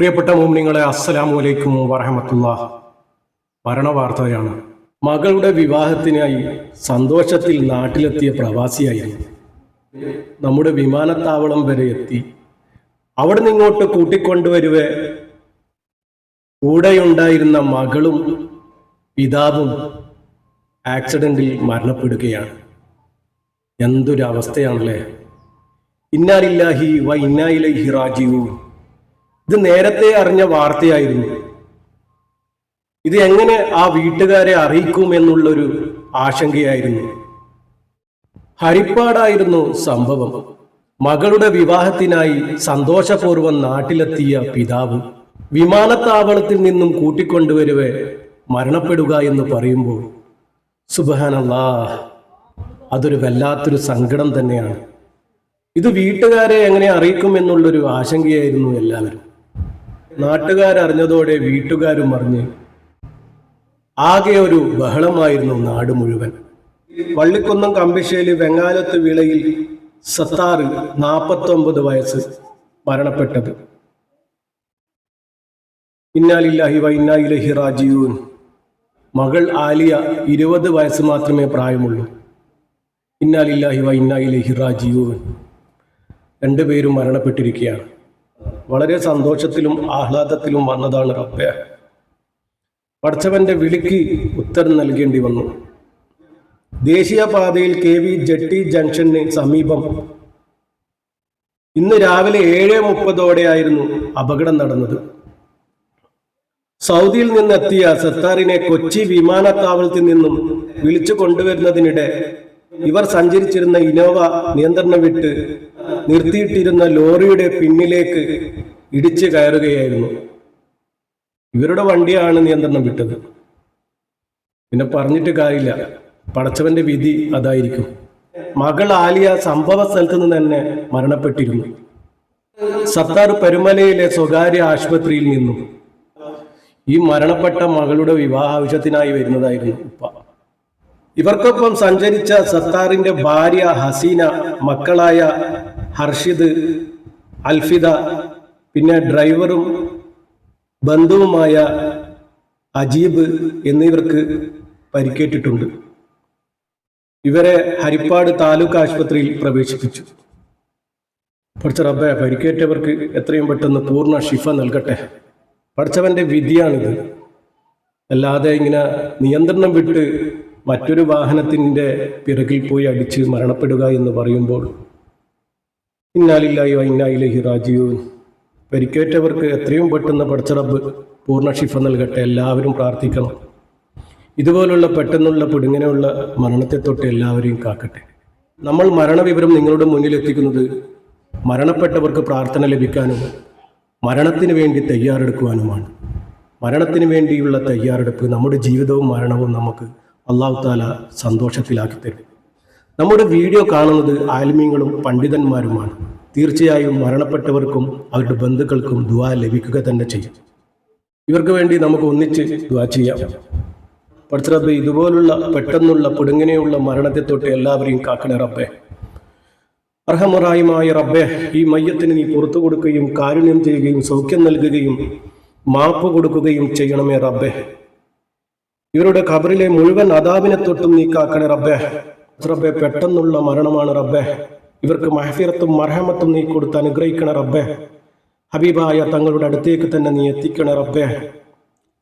പ്രിയപ്പെട്ട മോമിനിങ്ങളെ അസ്സലാമു അലൈക്കും വറഹമത്തുള്ള. മരണവാർത്തയാണ്. മകളുടെ വിവാഹത്തിനായി സന്തോഷത്തിൽ നാട്ടിലെത്തിയ പ്രവാസിയായിരുന്നു. നമ്മുടെ വിമാനത്താവളം വരെ എത്തി. അവിടെ നിങ്ങോട്ട് കൂട്ടിക്കൊണ്ടുവരുവേ. കൂടെയുണ്ടായിരുന്ന മകളും പിതാവും ആക്സിഡന്റിൽ മരണപ്പെടുകയാണ്. എന്തൊരു അവസ്ഥയാണല്ലേ ഇന്നാലില്ലാഹി വ ഇന്നായിലൈഹി റാജിഊൻ. ഇത് നേരത്തെ അറിഞ്ഞ വാർത്തയായിരുന്നു. ഇത് എങ്ങനെ ആ വീട്ടുകാരെ അറിയിക്കും എന്നുള്ളൊരു ആശങ്കയായിരുന്നു. ഹരിപ്പാടായിരുന്നു സംഭവം. മകളുടെ വിവാഹത്തിനായി സന്തോഷപൂർവം നാട്ടിലെത്തിയ പിതാവ് വിമാനത്താവളത്തിൽ നിന്നും കൂട്ടിക്കൊണ്ടുവരുവേ മരണപ്പെടുക എന്ന് പറയുമ്പോൾ സുബഹാനല്ലാ അതൊരു വല്ലാത്തൊരു സങ്കടം തന്നെയാണ്. ഇത് വീട്ടുകാരെ എങ്ങനെ അറിയിക്കും എന്നുള്ളൊരു ആശങ്കയായിരുന്നു എല്ലാവരും. നാട്ടുകാരറിഞ്ഞതോടെ വീട്ടുകാരും അറിഞ്ഞ് ആകെ ഒരു ബഹളമായിരുന്നു നാട് മുഴുവൻ. വള്ളിക്കുന്നം കമ്പിശ്ശേരി വെങ്ങാലത്ത് വിളയിൽ സത്താറിൽ നാൽപ്പത്തൊമ്പത് വയസ്സ് മരണപ്പെട്ടത്. ഇന്നാലില്ലാഹി വ ഇന്നായിലഹി റാജിയൂൻ മകൾ ആലിയ ഇരുപത് വയസ്സ് മാത്രമേ പ്രായമുള്ളൂ. ഇന്നാലില്ലാഹി വ ഇന്നായിലഹി റാജിയൂൻ രണ്ടുപേരും മരണപ്പെട്ടിരിക്കുകയാണ്. വളരെ സന്തോഷത്തിലും ആഹ്ലാദത്തിലും വന്നതാണ് റബ്ബെ. പഠിച്ചവന്റെ വിളിക്ക് ഉത്തരം നൽകേണ്ടി വന്നു. ദേശീയപാതയിൽ കെ വി ജെട്ടി ജംഗ്ഷന് സമീപം ഇന്ന് രാവിലെ ഏഴ് മുപ്പതോടെയായിരുന്നു അപകടം നടന്നത്. സൗദിയിൽ നിന്നെത്തിയ സത്താറിനെ കൊച്ചി വിമാനത്താവളത്തിൽ നിന്നും വിളിച്ചു കൊണ്ടുവരുന്നതിനിടെ ഇവർ സഞ്ചരിച്ചിരുന്ന ഇനോവ നിയന്ത്രണം വിട്ട് നിർത്തിയിട്ടിരുന്ന ലോറിയുടെ പിന്നിലേക്ക് ഇടിച്ചു കയറുകയായിരുന്നു. ഇവരുടെ വണ്ടിയാണ് നിയന്ത്രണം വിട്ടത്. പിന്നെ പറഞ്ഞിട്ട് കാര്യമില്ല. പടച്ചവന്റെ വിധി അതായിരിക്കും. മകൾ ആലിയ സംഭവ സ്ഥലത്ത് നിന്ന് തന്നെ മരണപ്പെട്ടിരുന്നു. സത്താർ പെരുമലയിലെ സ്വകാര്യ ആശുപത്രിയിൽ നിന്നും. ഈ മരണപ്പെട്ട മകളുടെ വിവാഹ ആവശ്യത്തിനായി വരുന്നതായിരുന്നു ഉപ്പ. ഇവർക്കൊപ്പം സഞ്ചരിച്ച സത്താറിന്റെ ഭാര്യ ഹസീന മക്കളായ ഹർഷിദ് അൽഫിദ പിന്നെ ഡ്രൈവറും ബന്ധുവുമായ അജീബ് എന്നിവർക്ക് പരിക്കേറ്റിട്ടുണ്ട്. ഇവരെ ഹരിപ്പാട് താലൂക്ക് ആശുപത്രിയിൽ പ്രവേശിപ്പിച്ചു. പഠിച്ച റബ്ബെ പരിക്കേറ്റവർക്ക് എത്രയും പെട്ടെന്ന് പൂർണ ഷിഫ നൽകട്ടെ. പഠിച്ചവന്റെ വിധിയാണിത്. അല്ലാതെ ഇങ്ങനെ നിയന്ത്രണം വിട്ട് മറ്റൊരു വാഹനത്തിന്റെ പിറകിൽ പോയി അടിച്ച് മരണപ്പെടുക എന്ന് പറയുമ്പോൾ ഇന്നാലില്ലായോ ഇന്നായിലഹി റാജീവൻ പരിക്കേറ്റവർക്ക് എത്രയും പെട്ടെന്ന് പടച്ചറബ് പൂർണ ഷിഫ നൽകട്ടെ എല്ലാവരും പ്രാർത്ഥിക്കണം. ഇതുപോലുള്ള പെട്ടെന്നുള്ള പിടുങ്ങനെയുള്ള മരണത്തെ തൊട്ട് എല്ലാവരെയും കാക്കട്ടെ. നമ്മൾ മരണവിവരം നിങ്ങളുടെ മുന്നിൽ എത്തിക്കുന്നത് മരണപ്പെട്ടവർക്ക് പ്രാർത്ഥന ലഭിക്കാനും മരണത്തിന് വേണ്ടി തയ്യാറെടുക്കുവാനുമാണ്. മരണത്തിന് വേണ്ടിയുള്ള തയ്യാറെടുപ്പ് നമ്മുടെ ജീവിതവും മരണവും നമുക്ക് അള്ളാഹു താല സന്തോഷത്തിലാക്കി തരും. നമ്മുടെ വീഡിയോ കാണുന്നത് ആൽമീങ്ങളും പണ്ഡിതന്മാരുമാണ്. തീർച്ചയായും മരണപ്പെട്ടവർക്കും അവരുടെ ബന്ധുക്കൾക്കും ദുവാ ലഭിക്കുക തന്നെ ചെയ്യും. ഇവർക്ക് വേണ്ടി നമുക്ക് ഒന്നിച്ച് ദുവാ ചെയ്യാം. പഠിച്ചറബ് ഇതുപോലുള്ള പെട്ടെന്നുള്ള പുടുങ്ങനെയുള്ള മരണത്തെ തൊട്ട് എല്ലാവരെയും കാക്കണേ റബ്ബെ. അർഹമുറായുമായ റബ്ബെ ഈ മയ്യത്തിന് നീ പുറത്തു കൊടുക്കുകയും കാരുണ്യം ചെയ്യുകയും സൗഖ്യം നൽകുകയും മാപ്പ് കൊടുക്കുകയും ചെയ്യണമേ റബ്ബെ. ഇവരുടെ ഖബറിലെ മുഴുവൻ അതാവിനെ തൊട്ടും നീ കാക്കണേ റബ്ബെ. റബ്ബെ പെട്ടെന്നുള്ള മരണമാണ് റബ്ബെ. ഇവർക്ക് മഹഫിറത്തും മർഹമത്തും നീ കൊടുത്ത് അനുഗ്രഹിക്കണ റബ്ബെ. ഹബീബായ തങ്ങളുടെ അടുത്തേക്ക് തന്നെ നീ എത്തിക്കണ റബ്ബെ.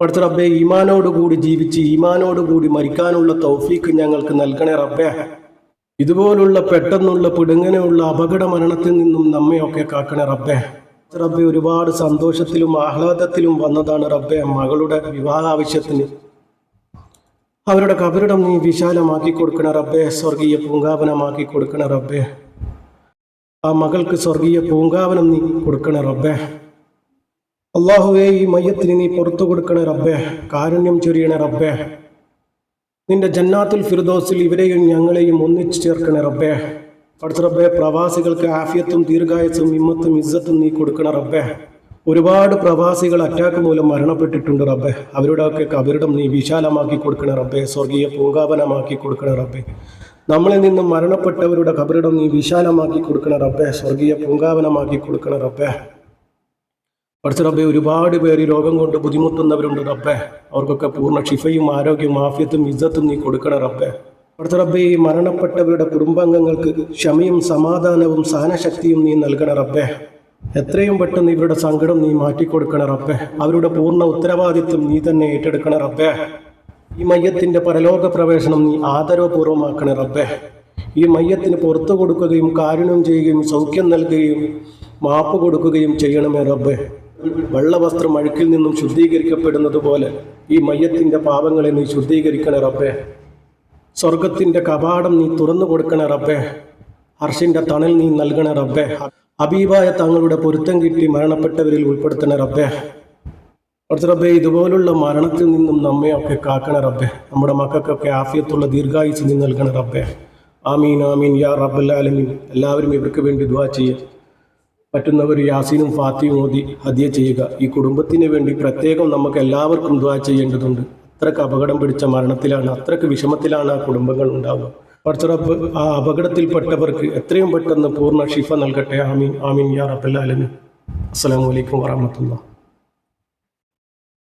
പഠിച്ച റബ്ബെ ഈമാനോടുകൂടി ജീവിച്ച് ഈമാനോടുകൂടി മരിക്കാനുള്ള തൗഫീക്ക് ഞങ്ങൾക്ക് നൽകണേ റബ്ബെ. ഇതുപോലുള്ള പെട്ടെന്നുള്ള പിടുങ്ങനെയുള്ള അപകട മരണത്തിൽ നിന്നും നമ്മയൊക്കെ കാക്കണേ റബ്ബെ. റബ്ബെ ഒരുപാട് സന്തോഷത്തിലും ആഹ്ലാദത്തിലും വന്നതാണ് റബ്ബെ മകളുടെ വിവാഹ ആവശ്യത്തിന് അവരുടെ കബറിടം നീ വിശാലമാക്കി കൊടുക്കണ റബ്ബെ സ്വർഗീയ പൂങ്കാവനമാക്കി കൊടുക്കണ റബ്ബെ. ആ മകൾക്ക് സ്വർഗീയ പൂങ്കാവനം നീ കൊടുക്കണ റബ്ബെ. അള്ളാഹുവേ ഈ മയ്യത്തിന് നീ പുറത്തു കൊടുക്കണ റബ്ബെ കാരുണ്യം ചൊരിയണ റബ്ബെ. നിന്റെ ജന്നാത്തുൽ ഫിർദോസിൽ ഇവരെയും ഞങ്ങളെയും ഒന്നിച്ചു ചേർക്കണ റബ്ബേ. പഠിച്ച റബ്ബേ പ്രവാസികൾക്ക് ആഫിയത്തും ദീർഘായത്തും ഇമ്മത്തും ഇസ്സത്തും നീ കൊടുക്കണ റബ്ബേ. ഒരുപാട് പ്രവാസികൾ അറ്റാക്ക് മൂലം മരണപ്പെട്ടിട്ടുണ്ട് റബ്ബെ. അവരുടെയൊക്കെ കബരിടം നീ വിശാലമാക്കി കൊടുക്കണ റബ്ബെ. സ്വർഗീയ പൂങ്കാവനമാക്കി കൊടുക്കണ റബ്ബെ. നമ്മളിൽ നിന്നും മരണപ്പെട്ടവരുടെ കബറിടം നീ വിശാലമാക്കി കൊടുക്കണ റബ്ബെ. സ്വർഗീയ പൂങ്കാവനമാക്കി കൊടുക്കണ റബ്ബെ. പഠിച്ച റബ്ബെ ഒരുപാട് പേര് രോഗം കൊണ്ട് ബുദ്ധിമുട്ടുന്നവരുണ്ട് റബ്ബെ. അവർക്കൊക്കെ പൂർണ ഷിഫയും ആരോഗ്യവും ആഫ്യത്തും ഇജ്ജത്തും നീ കൊടുക്കണ റബ്ബെ. പഠിച്ച റബ്ബെ ഈ മരണപ്പെട്ടവരുടെ കുടുംബാംഗങ്ങൾക്ക് ക്ഷമയും സമാധാനവും സഹനശക്തിയും നീ നൽകണ റബ്ബെ. എത്രയും പെട്ടെന്ന് ഇവരുടെ സങ്കടം നീ മാറ്റിക്കൊടുക്കണ റബ്ബെ. അവരുടെ പൂർണ ഉത്തരവാദിത്വം നീ തന്നെ ഏറ്റെടുക്കണ റബ്ബെ. ഈ മയ്യത്തിന്റെ പരലോക പ്രവേശനം നീ ആദരവപൂർവമാക്കണ റബ്ബെ. ഈ മയ്യത്തിന് പുറത്തു കൊടുക്കുകയും കാരുണ്യം ചെയ്യുകയും സൗഖ്യം നൽകുകയും മാപ്പ് കൊടുക്കുകയും ചെയ്യണമേ റബ്ബെ. വെള്ളവസ്ത്രം അഴുക്കിൽ നിന്നും ശുദ്ധീകരിക്കപ്പെടുന്നത് പോലെ ഈ മയ്യത്തിന്റെ പാപങ്ങളെ നീ ശുദ്ധീകരിക്കണേ റബ്ബെ. സ്വർഗത്തിന്റെ കപാടം നീ തുറന്നു കൊടുക്കണേ റബ്ബെ. ഹർഷിന്റെ തണൽ നീ നൽകണേ റബ്ബെ. അബീബായ തങ്ങളുടെ പൊരുത്തം കിട്ടി മരണപ്പെട്ടവരിൽ ഉൾപ്പെടുത്തണ റബ്ബെ. അവിടുത്തെ റബ്ബെ ഇതുപോലുള്ള മരണത്തിൽ നിന്നും നമ്മയൊക്കെ കാക്കണ റബ്ബെ. നമ്മുടെ മക്കൾക്കൊക്കെ ആഫിയത്തുള്ള ദീർഘായുസ് നീ നൽകണ റബ്ബെ. ആമീൻ ആമീൻ യാ റബ്ബല്ലാലമീൻ എല്ലാവരും ഇവർക്ക് വേണ്ടി ദുവാ ചെയ്യുക പറ്റുന്നവർ യാസീനും ഫാത്തിയും ഓതി ഹദ്യ ചെയ്യുക. ഈ കുടുംബത്തിന് വേണ്ടി പ്രത്യേകം നമുക്ക് എല്ലാവർക്കും ദുവാ ചെയ്യേണ്ടതുണ്ട്. അത്രയ്ക്ക് അപകടം പിടിച്ച മരണത്തിലാണ് അത്രയ്ക്ക് വിഷമത്തിലാണ് ആ കുടുംബങ്ങൾ ഉണ്ടാവുക. പടച്ചറപ്പ് ആ അപകടത്തിൽപ്പെട്ടവർക്ക് എത്രയും പെട്ടെന്ന് പൂർണ ഷിഫ നൽകട്ടെ. ആമീൻ. ആമീൻ യാ റബ്ബല്ലാലമീൻ അസ്സലാമു അലൈക്കും വറഹമത്തുള്ള